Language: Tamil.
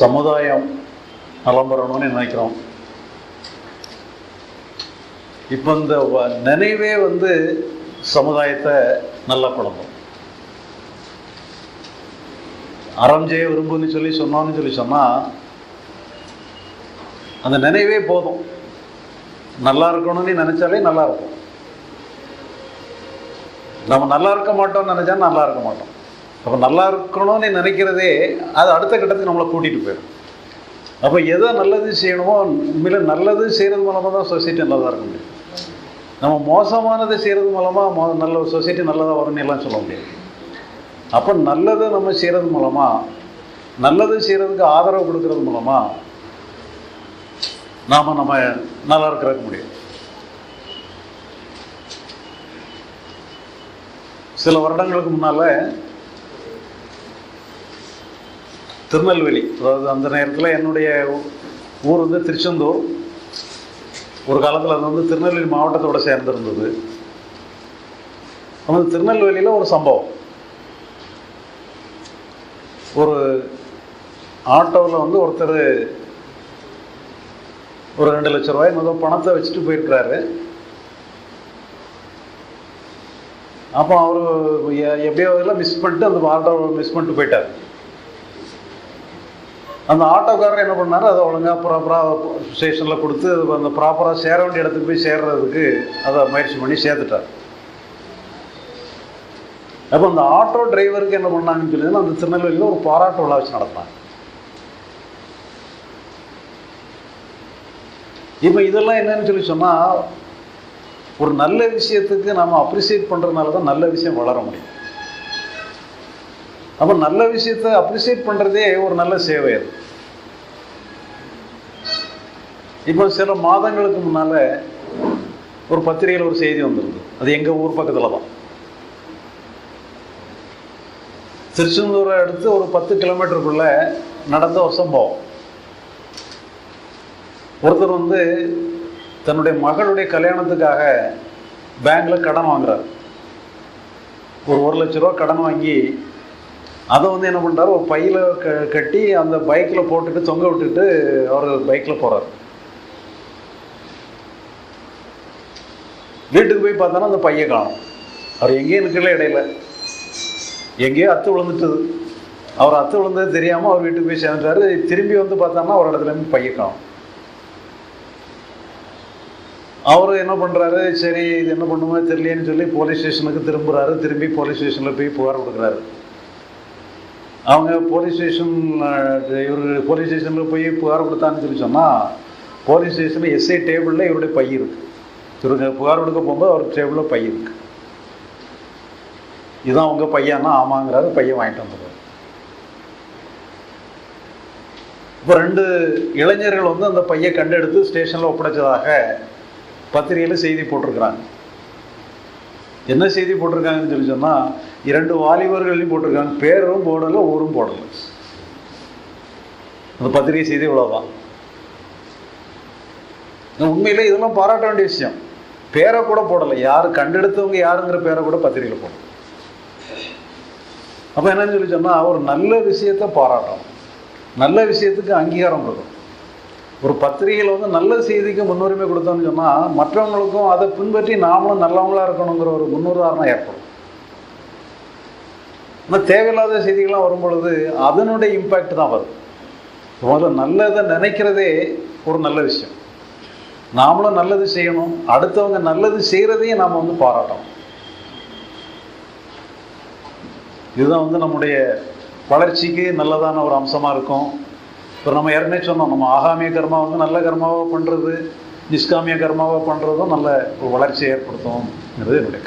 சமுதாயம் நலம் பெறணும்னு நினைக்கிறோம். இப்போ இந்த நினைவே வந்து சமுதாயத்தை நல்லா குழம்பும் அறம் விரும்புன்னு சொல்லி சொன்னோன்னு சொல்லி சொன்னால் அந்த நினைவே போதும். நல்லா இருக்கணும்னு நினைச்சாலே நல்லா இருக்கும். நம்ம நல்லா இருக்க மாட்டோம்னு நினைச்சா நல்லா இருக்க மாட்டோம். அப்போ நல்லா இருக்கணும்னு நினைக்கிறதே அது அடுத்த கட்டத்துக்கு நம்மளை கூட்டிகிட்டு போயிடும். அப்போ எதை நல்லது செய்யணுமோ உண்மையில நல்லது செய்கிறது மூலமாக தான் சொசைட்டி நல்லதாக இருக்க முடியும். நம்ம மோசமானதை செய்கிறது மூலமாக மோ நல்ல சொசைட்டி நல்லதாக வரும்னு எல்லாம் சொல்ல முடியாது. அப்போ நல்லதை நம்ம செய்கிறது மூலமாக நல்லது செய்கிறதுக்கு ஆதரவு கொடுக்கறது மூலமாக நாம் நம்ம நல்லா இருக்கிறதுக்கு முடியும். சில வருடங்களுக்கு முன்னால் திருநெல்வேலி. அதாவது அந்த நேரத்தில் என்னுடைய ஊர் வந்து திருச்செந்தூர். ஒரு காலத்தில் அது வந்து திருநெல்வேலி மாவட்டத்தோட சேர்ந்திருந்தது. வந்து திருநெல்வேலியில் ஒரு சம்பவம். ஒரு ஆட்டோவில் வந்து ஒருத்தர் ஒரு ரெண்டு லட்ச ரூபாய் மொதல் பணத்தை வச்சுட்டு போயிருக்கிறாரு. அப்போ அவர் எப்படியோ இதெல்லாம் மிஸ் பண்ணிட்டு அந்த ஆட்டோவை மிஸ் பண்ணிட்டு போயிட்டார். அந்த ஆட்டோக்காரர் என்ன பண்ணார்? அதை ஒழுங்காக ப்ராப்பராக ஸ்டேஷனில் கொடுத்து அந்த ப்ராப்பராக சேர வேண்டிய இடத்துக்கு போய் சேர்றதுக்கு அதை முயற்சி பண்ணி சேர்த்துட்டார். அப்போ அந்த ஆட்டோ டிரைவருக்கு என்ன பண்ணாங்கன்னு சொல்லி அந்த திருநெல்வேலியில் ஒரு பாராட்டு விழா வச்சு நடத்தினாங்க. இப்போ இதெல்லாம் என்னன்னு சொல்லி சொன்னால் ஒரு நல்ல விஷயத்துக்கு நம்ம அப்ரிசியேட் பண்ணுறதுனால தான் நல்ல விஷயம் வளர முடியும். அப்போ நல்ல விஷயத்தை அப்ரிசியேட் பண்ணுறதே ஒரு நல்ல சேவை அது. இப்போ சில மாதங்களுக்கு முன்னால் ஒரு பத்திரிகையில் ஒரு செய்தி வந்திருந்தது அது எங்கள் ஊர் பக்கத்தில் தான். திருச்செந்தூரை அடுத்து ஒரு பத்து கிலோமீட்டருக்குள்ள நடந்த ஒரு சம்பவம். ஒருத்தர் வந்து தன்னுடைய மகளுடைய கல்யாணத்துக்காக பேங்க்கில் கடன் வாங்குறார். ஒரு ஒரு லட்ச ரூபா கடன் வாங்கி அதை வந்து என்ன பண்ணுறாரு ஒரு பையில் க கட்டி அந்த பைக்கில் போட்டுட்டு தொங்க விட்டுட்டு அவர் பைக்கில் போகிறார் வீட்டுக்கு போய் பார்த்தோன்னா அந்த பையன் காணும். அவர் எங்கேயும் நிற்கல இடையில. எங்கேயோ அத்து விழுந்துட்டுது. அவர் அத்து விழுந்தது தெரியாமல் அவர் வீட்டுக்கு போய் சேர்ந்துட்டாரு. திரும்பி வந்து பார்த்தான்னா ஒரு இடத்துல இருந்து காணும். அவர் என்ன பண்ணுறாரு சரி இது என்ன பண்ணுமோ தெரியலேன்னு சொல்லி போலீஸ் ஸ்டேஷனுக்கு திரும்புகிறாரு திரும்பி போலீஸ் ஸ்டேஷனில் போய் புகார் கொடுக்குறாரு. அவங்க போலீஸ் ஸ்டேஷன் இவர் போலீஸ் ஸ்டேஷனில் போய் புகார் கொடுத்தான்னு சொல்லி சொன்னால் போலீஸ் ஸ்டேஷனில் எஸ்ஐ டேபிளில் இவருடைய பை இருக்குது இவருங்க புகார் கொடுக்க போகும்போது அவர் டேபிளில் பை இருக்குது இதுதான் உங்கள் பையன்னா ஆமாங்கிறாரு பையன் வாங்கிட்டு வந்துடுவார் இப்போ ரெண்டு இளைஞர்கள் வந்து அந்த பையை கண்டெடுத்து ஸ்டேஷனில் ஒப்படைச்சதாக பத்திரிகையில் செய்தி போட்டிருக்கிறாங்க. என்ன செய்தி போட்டிருக்காங்கன்னு சொல்லி சொன்னால் இரண்டு வாலிபர்களையும் போட்டிருக்காங்க. பேரும் போடலை ஊரும் போடலை. அந்த பத்திரிகை செய்தி இவ்வளோதான் உண்மையிலே இதெல்லாம் பாராட்ட வேண்டிய விஷயம். பேரை கூட போடலை. யார் கண்டெடுத்தவங்க யாருங்கிற பேரை கூட பத்திரிகையில் போடல. அப்போ என்னன்னு சொல்லி சொன்னால் ஒரு நல்ல விஷயத்தை பாராட்டணும். நல்ல விஷயத்துக்கு அங்கீகாரம் கொடுக்கும் ஒரு பத்திரிகையில் வந்து நல்ல செய்திக்கு முன்னுரிமை கொடுத்தோம்னு சொன்னால் மற்றவங்களுக்கும் அதை பின்பற்றி நாமளும் நல்லவங்களா இருக்கணுங்கிற ஒரு முன்னுதாரணம் ஏற்படும். ஆனால் தேவையில்லாத செய்திகள்லாம் வரும்பொழுது அதனுடைய இம்பேக்ட் தான் வரும். முதல்ல நல்லதை நினைக்கிறதே ஒரு நல்ல விஷயம். நாமளும் நல்லது செய்யணும். அடுத்தவங்க நல்லது செய்கிறதையும் நாம் வந்து பாராட்டணும். இதுதான் வந்து நம்முடைய வளர்ச்சிக்கு நல்லதான ஒரு அம்சமாக இருக்கும். இப்போ நம்ம ஏற்கனவே சொன்னோம் நம்ம ஆகாமிய கர்மா வந்து நல்ல கர்மாவாக பண்ணுறது நிஷ்காமிய கர்மாவாக பண்ணுறதும் நல்ல ஒரு வளர்ச்சியை ஏற்படுத்தும்ங்கிறது என்னுடைய